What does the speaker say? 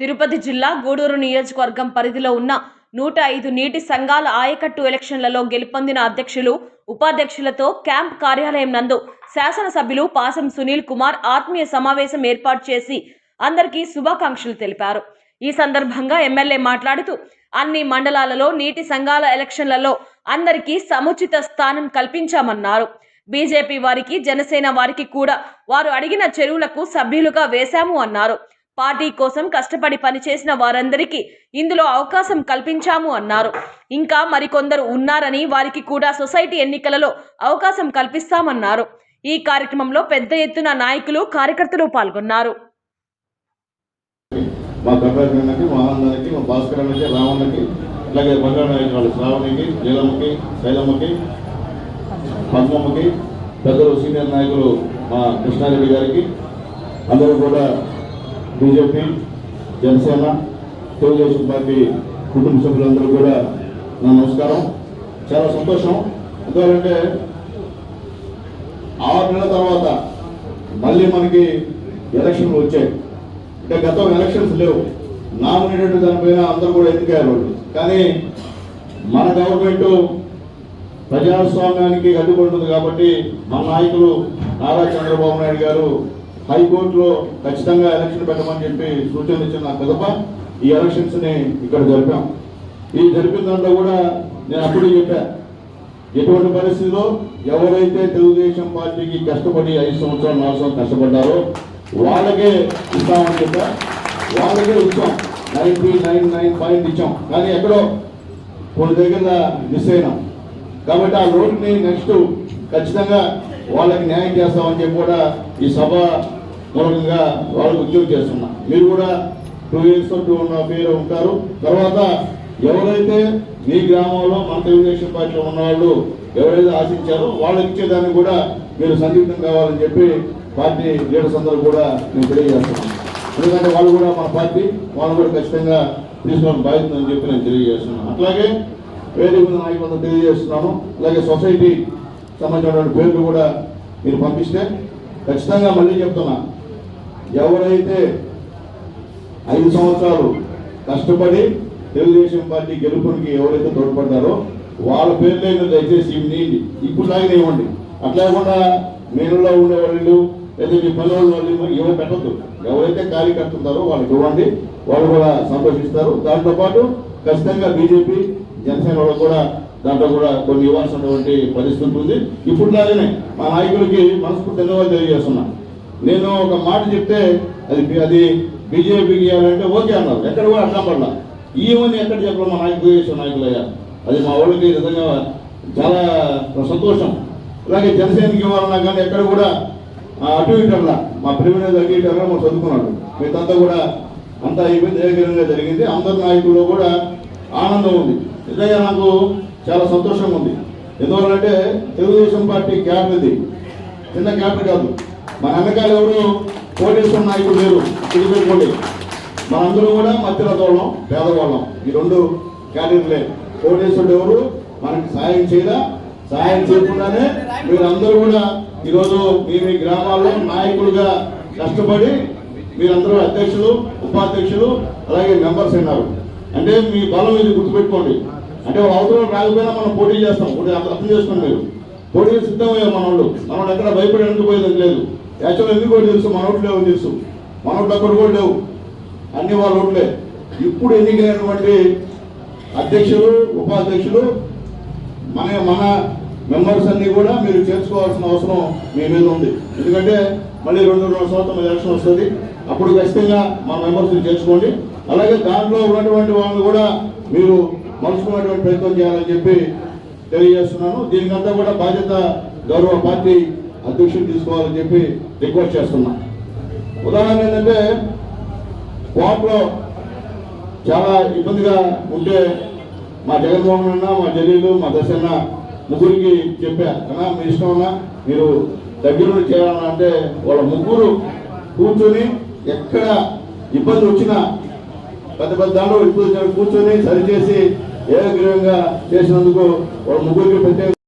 తిరుపతి జిల్లా గూడూరు నియోజకవర్గం పరిధిలో ఉన్న నూట ఐదు నీటి సంఘాల ఆయకట్టు ఎలక్షన్లలో గెలుపొందిన అధ్యక్షులు ఉపాధ్యక్షులతో క్యాంప్ కార్యాలయం నందు శాసనసభ్యులు పాసం సునీల్ కుమార్ ఆత్మీయ సమావేశం ఏర్పాటు చేసి అందరికీ శుభాకాంక్షలు తెలిపారు. ఈ సందర్భంగా ఎమ్మెల్యే మాట్లాడుతూ అన్ని మండలాలలో నీటి సంఘాల ఎలక్షన్లలో అందరికీ సముచిత స్థానం కల్పించామన్నారు. బీజేపీ వారికి జనసేన వారికి కూడా వారు అడిగిన చెరువులకు సభ్యులుగా వేశాము అన్నారు. పార్టీ కోసం కష్టపడి పనిచేసిన వారందరికీ ఇందులో అవకాశం కల్పించాము అన్నారు. ఇంకా మరికొందరు ఉన్నారని వారికి కూడా సొసైటీ ఎన్నికలలో అవకాశం కల్పిస్తామన్నారు. ఈ కార్యక్రమంలో పెద్ద ఎత్తున నాయకులు కార్యకర్తలు పాల్గొన్నారు. మా కర్ణాటకకి మా ఆనందానికి మా భాస్కరానికి రావణకి అలాగే బంగారు వాళ్ళ శ్రావణికి నీలమ్మకి శైలమ్మకి పద్మమ్మకి పెద్దలు సీనియర్ నాయకులు మా కృష్ణారెడ్డి గారికి అందరూ కూడా బీజేపీ జనసేన తెలుగుదేశం పార్టీ కుటుంబ సభ్యులందరూ కూడా నా నమస్కారం. చాలా సంతోషం. ఎందుకంటే ఆరు నెలల తర్వాత మళ్ళీ మనకి ఎలక్షన్లు వచ్చాయి. అంటే గతం ఎలక్షన్స్ లేవు. నామినేటెడ్ దానిపైన అందరూ కూడా ఎన్నికయ్యారు కానీ మన గవర్నమెంట్ ప్రజాస్వామ్యానికి అడ్డుకుంటుంది కాబట్టి మన నాయకులు నారా చంద్రబాబు నాయుడు గారు హైకోర్టులో ఖచ్చితంగా ఎలక్షన్ పెట్టమని చెప్పి సూచనలు ఇచ్చిన కదప ఈ ఎలక్షన్స్ని ఇక్కడ జరిపాం. ఈ జరిపిన దాంట్లో కూడా నేను అప్పుడే చెప్పా ఎటువంటి పరిస్థితిలో ఎవరైతే తెలుగుదేశం పార్టీకి కష్టపడి ఐదు సంవత్సరాలు నాలుగు సంవత్సరాలు కష్టపడ్డారో వాళ్ళకే ఇస్తామని చెప్పా. వాళ్ళకే ఇచ్చాం. నైన్టీ నైన్ నైన్ పాయింట్ ఇచ్చాం. కానీ ఎక్కడో కొన్ని దగ్గర మిస్ అయినాం. కాబట్టి ఆ రోడ్ని నెక్స్ట్ ఖచ్చితంగా వాళ్ళకి న్యాయం చేస్తామని చెప్పి కూడా ఈ సభ మూలకంగా వాళ్ళు ఉద్యోగం చేస్తున్నా. మీరు కూడా two years two and half year ఉంటారు. తర్వాత ఎవరైతే మీ గ్రామంలో మన తెలుగుదేశం పార్టీలో ఉన్న వాళ్ళు ఎవరైతే ఆశించారో వాళ్ళకి ఇచ్చేదాన్ని కూడా మీరు సందిగ్ధం కావాలని చెప్పి పార్టీ లీడర్స్ అందరూ కూడా మేము తెలియజేస్తున్నాం. ఎందుకంటే వాళ్ళు కూడా మన పార్టీ వాళ్ళు కూడా ఖచ్చితంగా తీసుకోవడం బాధ్యత అని చెప్పి నేను తెలియజేస్తున్నాను. అట్లాగే వేదిక మీద నాయకులందరూ తెలియజేస్తున్నాను. అలాగే సొసైటీ సంబంధించినటువంటి పేర్లు కూడా మీరు పంపిస్తే ఖచ్చితంగా మళ్ళీ చెప్తున్నా. ఎవరైతే ఐదు సంవత్సరాలు కష్టపడి తెలుగుదేశం పార్టీ గెలుపునికి ఎవరైతే తోడ్పడతారో వాళ్ళ పేర్లే మీరు దయచేసి ఇవ్వండి ఇప్పుడు లాగానే ఇవ్వండి అట్లా కాకుండా మీరులో ఉండే వాళ్ళు లేదా మీ పని వాళ్ళు ఇవ్వ పెట్టద్దు. ఎవరైతే కార్యకర్త ఉంటారో వాళ్ళకి ఇవ్వండి. వాళ్ళు కూడా సంతోషిస్తారు. దాంతోపాటు ఖచ్చితంగా బీజేపీ జనసేన వాళ్ళు కూడా దాంట్లో కూడా కొన్ని ఇవ్వాల్సినటువంటి పరిస్థితి ఉంటుంది. ఇప్పుడు లాగానే మా నాయకులకి మనస్ఫూర్తి ధన్యవాదాలు తెలియజేస్తున్నా. నేను ఒక మాట చెప్తే అది అది బీజేపీకి ఇవ్వాలంటే ఓకే అన్నారు. ఎక్కడ కూడా అర్థం పడలా. ఈవని ఎక్కడ చెప్పడం మా నాయకులు చేసిన నాయకులయ్యా? అది మా వాళ్ళకి నిజంగా చాలా సంతోషం. అలాగే జనసేనకి ఇవ్వాలన్నా కానీ ఎక్కడ కూడా అటు ఇటు మా ప్రిమినల్ అటు ఇటు మనం చదువుకున్నాడు. మిగతా కూడా అంతా అయిపోయింది ఏకీరంగా జరిగింది. అందరి నాయకుల్లో కూడా ఆనందం ఉంది. నిజంగా నాకు చాలా సంతోషంగా ఉంది. ఎందువల్లంటే తెలుగుదేశం పార్టీ క్యాప్ ఇది. చిన్న క్యాప్ కాదు. మన వెనకాల ఎవరు కోటేశ్వర నాయకుడు లేరు. తిరిగిపోయి మనందరూ కూడా మధ్యరథోళ్ళం పేదవాళ్ళం. ఈ రెండు కేటగిరీలే కోటేశ్వరుడు ఎవరు? మనకి సాయం చేయదా సాయం చేయకుండానే మీరందరూ కూడా ఈరోజు మీ మీ గ్రామాల్లో నాయకులుగా కష్టపడి మీరందరూ అధ్యక్షులు ఉపాధ్యక్షులు అలాగే మెంబర్స్ అయినారు. అంటే మీ బలం ఇది గుర్తుపెట్టుకోండి. అంటే అవసరం రాకపోయినా మనం పోటీ చేస్తాం. పోటీ అర్థం చేసుకోండి మీరు. పోటీ సిద్ధమయ్యారు మన వాళ్ళు మన ఎక్కడ భయపడి పోయేది లేదు. యాక్చువల్ ఎందుకు కూడా తెలుసు? మన ఓట్లు లేవు తెలుసు. మన ఓట్లు అక్కడ కూడా లేవు. అన్ని వాళ్ళ ఓట్లే. ఇప్పుడు ఎన్నికైనటువంటి అధ్యక్షులు ఉపాధ్యక్షులు మన మన మెంబర్స్ అన్ని కూడా మీరు చేర్చుకోవాల్సిన అవసరం మీ మీద ఉంది. ఎందుకంటే మళ్ళీ రెండు రెండు సంవత్సరం ఎలక్షన్ వస్తుంది. అప్పుడు ఖచ్చితంగా మన మెంబర్స్ని చేర్చుకోండి. అలాగే దాంట్లో ఉన్నటువంటి వాళ్ళని కూడా మీరు మలుచుకున్నటువంటి ప్రయత్నం చేయాలని చెప్పి తెలియజేస్తున్నాను. దీనికంతా కూడా బాధ్యత గౌరవ పార్టీ అధ్యక్షులు తీసుకోవాలని చెప్పి రిక్వెస్ట్ చేస్తున్నా ఉదాహరణ ఏంటంటే కోర్టులో చాలా ఇబ్బందిగా ఉంటే మా జగన్మోహన్ అన్న మా జలీలు మా దశన్న ముగ్గురికి చెప్పా అన్నా మీ ఇష్టం అన్నా మీరు దగ్గరుండి చేయాలన్నా అంటే వాళ్ళ ముగ్గురు కూర్చొని ఎక్కడ ఇబ్బంది వచ్చినా పెద్ద పెద్ద కూర్చొని సరిచేసి ఏకగ్రీవంగా చేసినందుకు ముగ్గురికి ప్రత్యేక